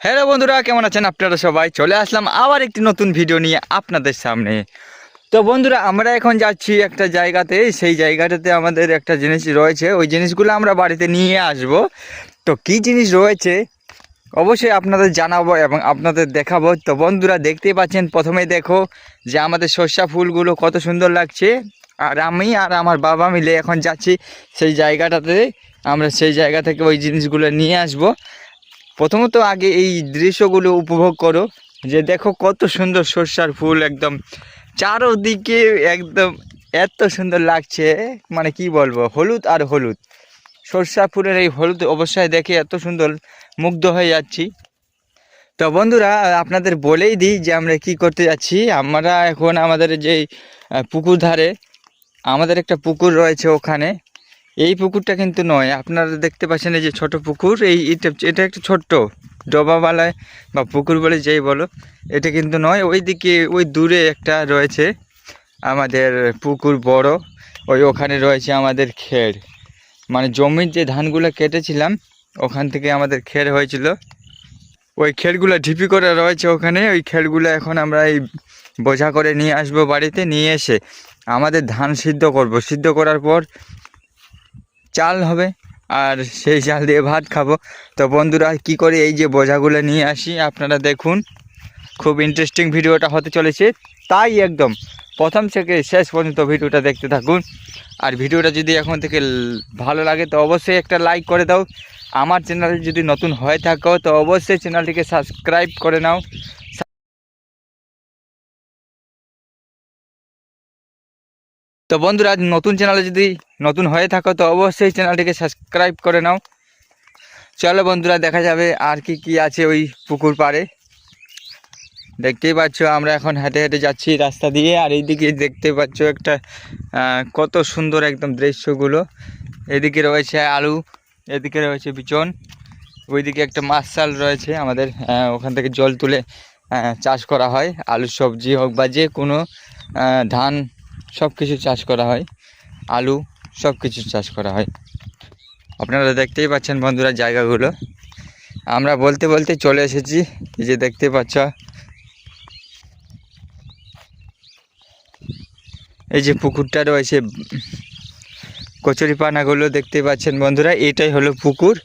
Hello বন্ধুরা, কেমন আছেন আপনারা সবাই? চলে আসলাম আবার একটি নতুন ভিডিও নিয়ে আপনাদের সামনে। তো বন্ধুরা, আমরা এখন যাচ্ছি একটা জায়গাতে। সেই জায়গাটাতে আমাদের একটা জিনিস রয়েছে। ওই জিনিসগুলো আমরা বাড়িতে নিয়ে আসব। তো কী জিনিস রয়েছে? অবশ্যই আপনাদের জানাব এবং আপনাদের দেখাবো। তো বন্ধুরা, দেখতেই পাচ্ছেন, প্রথমে দেখো যে আমাদের সর্ষা ফুলগুলো কত সুন্দর লাগছে। আর আমি আর আমার বাবা মিলে এখন যাচ্ছি সেই জায়গাটাতে। আমরা সেই জায়গা থেকে ওই জিনিসগুলো নিয়ে আসব। প্রথমত আগে এই দৃশ্যগুলো উপভোগ করো যে দেখো কত সুন্দর সর্ষার ফুল একদম চারোদিকে একদম এত সুন্দর লাগছে মানে কি বলব হলুদ আর হলুদ। সর্ষা ফুলের এই হলুদ অবশ্যই দেখে এত সুন্দর মুগ্ধ হয়ে যাচ্ছি। তো বন্ধুরা আপনাদের বলেই দিই যে আমরা কি করতে যাচ্ছি। আমরা এখন আমাদের আহ, পুকুর ধারে আমাদের একটা পুকুর রয়েছে ওখানে। এই পুকুরটা কিন্তু নয়। আপনারা দেখতে পাচ্ছেন এই যে ছোট পুকুর, এই এটা একটা ছোট্ট ডবাবালায় বা পুকুর বলে যেই বলো, এটা কিন্তু নয়। ওইদিকে, ওই দূরে একটা রয়েছে আমাদের পুকুর বড়, ওই ওখানে রয়েছে আমাদের খের। মানে জমির যে ধানগুলো কেটেছিলাম, ওখান থেকে আমাদের খের হয়েছিল। ওই খেরগুলো ঢিপি করে রয়েছে ওখানে, ওই খেরগুলো এখন আমরা এই বোঝা করে নিয়ে আসব বাড়িতে, নিয়ে এসে আমাদের ধান সিদ্ধ করব। সিদ্ধ করার পর চাল হবে, আর সেই চাল দিয়ে ভাত খাব। তো বন্ধুরা, কি করে এই যে বোঝাগুলো নিয়ে আসি, আপনারা দেখুন। খুব ইন্টারেস্টিং ভিডিওটা হতে চলেছে। তাই একদম, প্রথম থেকে শেষ পর্যন্ত ভিডিওটা দেখতে থাকুন। আর ভিডিওটা যদি এখন থেকে ভালো লাগে, তো অবশ্যই একটা লাইক করে দাও। আমার চ্যানেলে যদি নতুন হয়ে থাকো, তো অবশ্যই চ্যানেলটিকে সাবস্ক্রাইব করে নাও। তো বন্ধুরা নতুন চ্যানেলে যদি নতুন হয়ে থাকো, তো অবশ্যই চ্যানেলটিকে সাবস্ক্রাইব করে নাও। চলো বন্ধুরা, দেখা যাবে আর কি কি আছে ওই পুকুর পাড়ে। দেখতেই পাচ্ছ, আমরা এখন হেঁটে হেঁটে যাচ্ছি রাস্তা দিয়ে, আর এইদিকে দেখতে পাচ্ছ একটা কত সুন্দর একদম দৃশ্যগুলো। এদিকে রয়েছে আলু, এদিকে রয়েছে বিচন, ওইদিকে একটা মাছাল রয়েছে। আমাদের ওখান থেকে জল তুলে চাষ করা হয়। আলু সবজি হোক বা যে কোনো ধান সব কিছু চাষ করা হয়। আলু সব কিছু চাষ করা হয়। আপনারা দেখতেই পাচ্ছেন বন্ধুরা জায়গাগুলো। আমরা বলতে বলতে চলে এসেছি। যে দেখতে পাচ্ছ। এই যে পুকুরটা রয়েছে। কচুরিপানাগুলো দেখতে পাচ্ছেন বন্ধুরা। এটাই হলো পুকুর।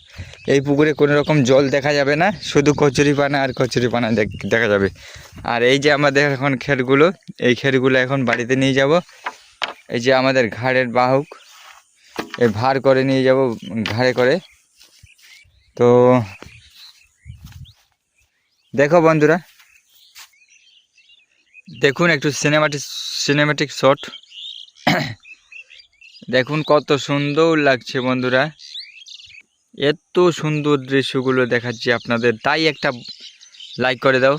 এই পুকুরে কোনো রকম জল দেখা যাবে না, শুধু কচুরিপানা আর কচুরিপানা দেখ- দেখা যাবে। আর এই যে আমাদের এখন খেরগুলো এই খেরগুলো এখন বাড়িতে নিয়ে যাব। এই যে আমাদের ঘাড়ের বাহুক এই ভার করে নিয়ে যাব ঘাড়ে করে। তো দেখো বন্ধুরা, দেখুন একটু সিনেমাটিক সিনেমাটিক শট দেখুন কত সুন্দর লাগছে বন্ধুরা। এত সুন্দর দৃশ্যগুলো দেখাচ্ছি আপনাদের। তাই একটা লাইক করে দাও।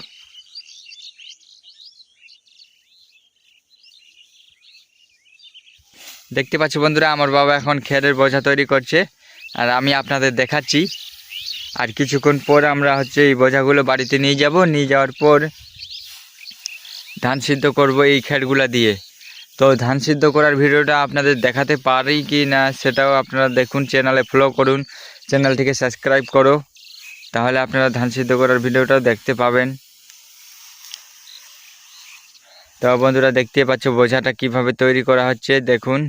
দেখতে পাচ্ছ বন্ধুরা, আমার বাবা এখন খেরের বোঝা তৈরি করছে, আর আমি আপনাদের দেখাচ্ছি। আর কিছুক্ষণ পর আমরা হচ্ছে এই বোঝাগুলো বাড়িতে নিয়ে যাব। নিয়ে যাওয়ার পর ধান সিদ্ধ করব এই খেরগুলা দিয়ে। তো ধান সিদ্ধ করার ভিডিওটা আপনাদের দেখাতে পারি কি না, সেটাও আপনারা দেখুন চ্যানেলে ফলো করুন। চ্যানেলটিকে সাবস্ক্রাইব করো, তাহলে আপনারা ধান সিদ্ধ করার ভিডিওটাও দেখতে পাবেন। তো বন্ধুরা দেখতে পাচ্ছ বোঝাটা কীভাবে তৈরি করা হচ্ছে, দেখুন।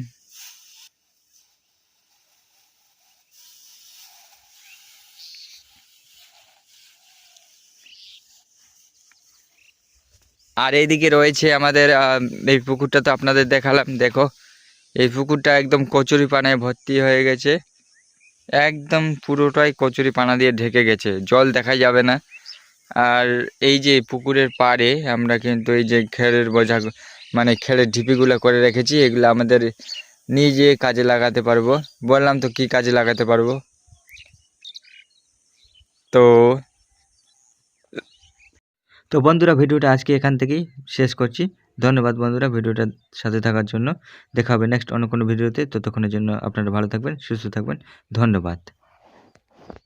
আর এইদিকে রয়েছে আমাদের এই পুকুরটা তো আপনাদের দেখালাম, দেখো। এই পুকুরটা একদম কচুরি পানায় ভর্তি হয়ে গেছে। একদম পুরোটাই কচুরি পানা দিয়ে ঢেকে গেছে। জল দেখা যাবে না। আর এই যে পুকুরের পাড়ে আমরা কিন্তু এই যে খেরের বোঝা মানে খেরের ঢিপিগুলো করে রেখেছি, এগুলো আমাদের নিজে কাজে লাগাতে পারব। বললাম তো কি কাজে লাগাতে পারব? তো তো বন্ধুরা, ভিডিওটা আজকে এখান থেকেই শেষ করছি। ধন্যবাদ বন্ধুরা ভিডিওটার সাথে থাকার জন্য। দেখা হবে নেক্সট অন্য কোনো ভিডিওতে। ততক্ষণের জন্য আপনারা ভালো থাকবেন, সুস্থ থাকবেন। ধন্যবাদ।